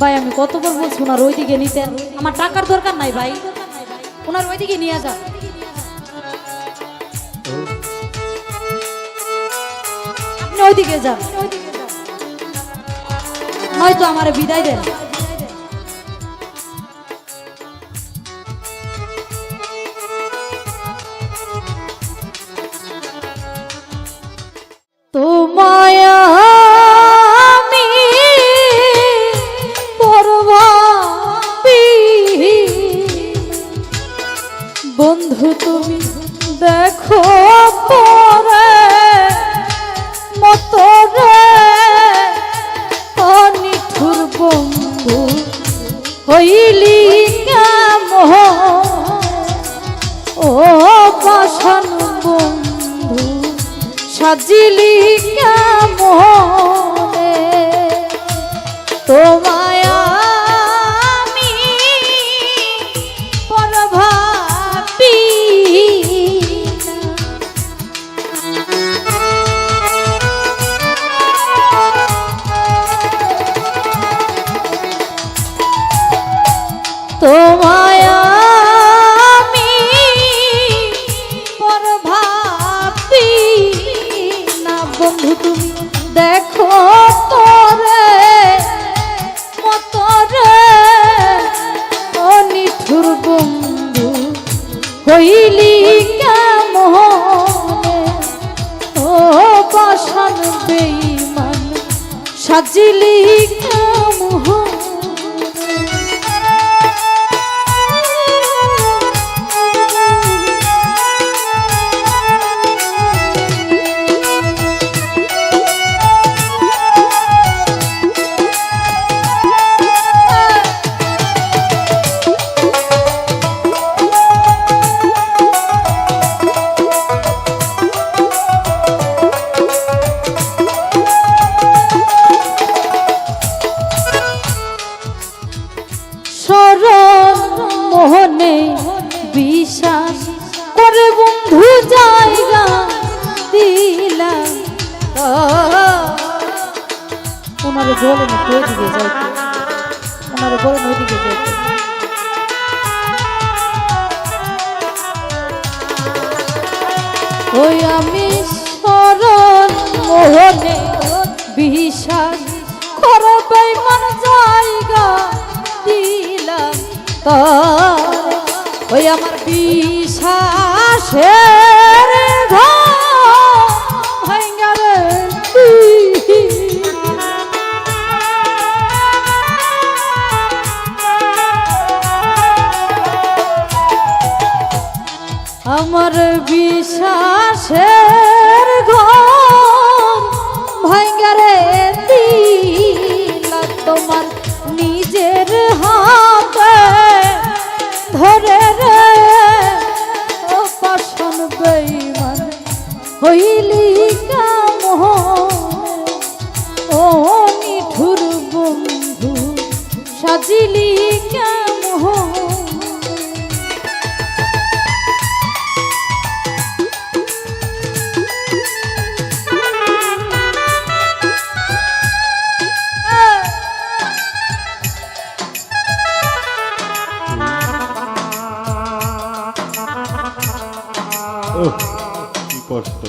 ভাই, আমি কত বলছি ওই দিকে নিতেন। আমার টাকার দরকার নাই ভাই। ওনার ওই দিকে নিয়ে যান। আপনি ওইদিকে যান। নয়তো আমার বিদায় দেন। বন্ধু, তুমি দেখো পরে মতরে অনিঠুর বন্ধু, হইলি কেমন? ও পাশান বন্ধু, সাজিলি কেমনে? তোমায় হইলি কেমনে? ও পাশান বেইমান সাজিলি কেমন? বিশ্বাস করে বন্ধু জায়গা দিলাম। ওই আমি সরল মোহনে বিশ্বাস করবে মন জায়গা দিলাম। ওই আমার বিশ্বাসের সাজিলি কেমন? কি কষ্ট।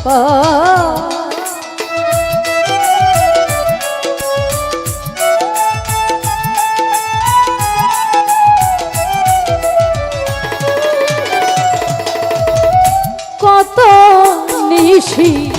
কত নিশি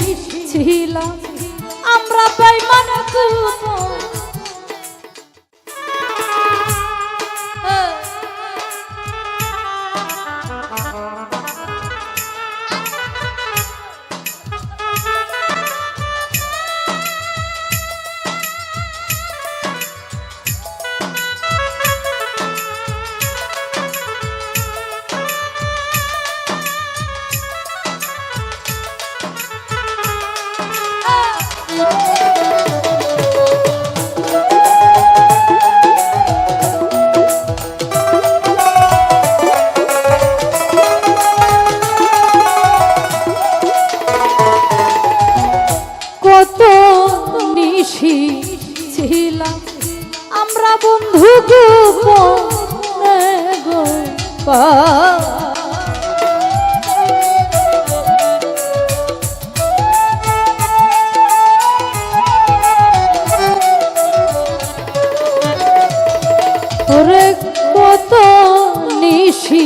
কত নিশি ছিলাম। আমরা বন্ধু গো ওরে কত নিশি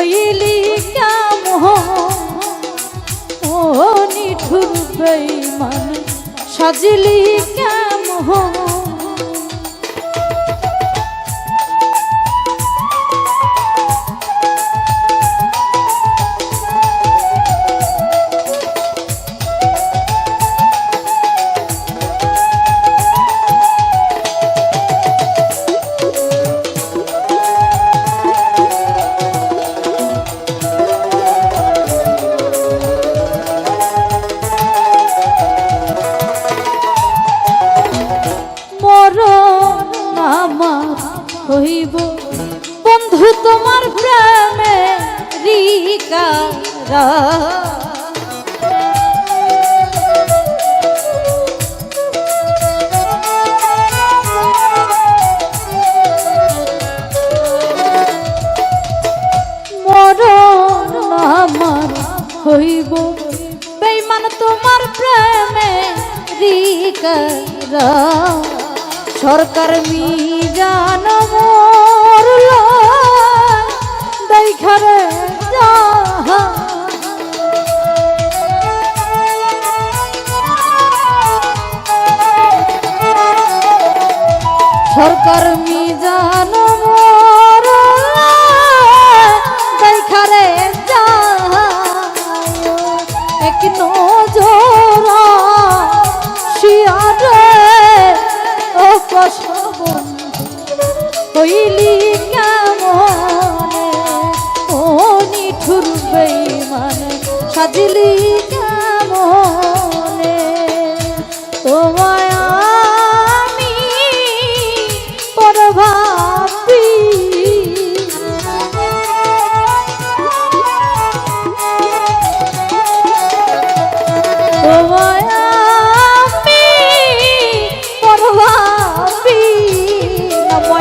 হইলি কাম ও নিঠুর সাজিলি কেমন মরণ বন্ধু তোমার প্রেমে রিকারা হইব বেইমান তোমার প্রেমে রিকারা সরকার মি জান মরল দেখারে সরকার মি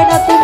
জগতে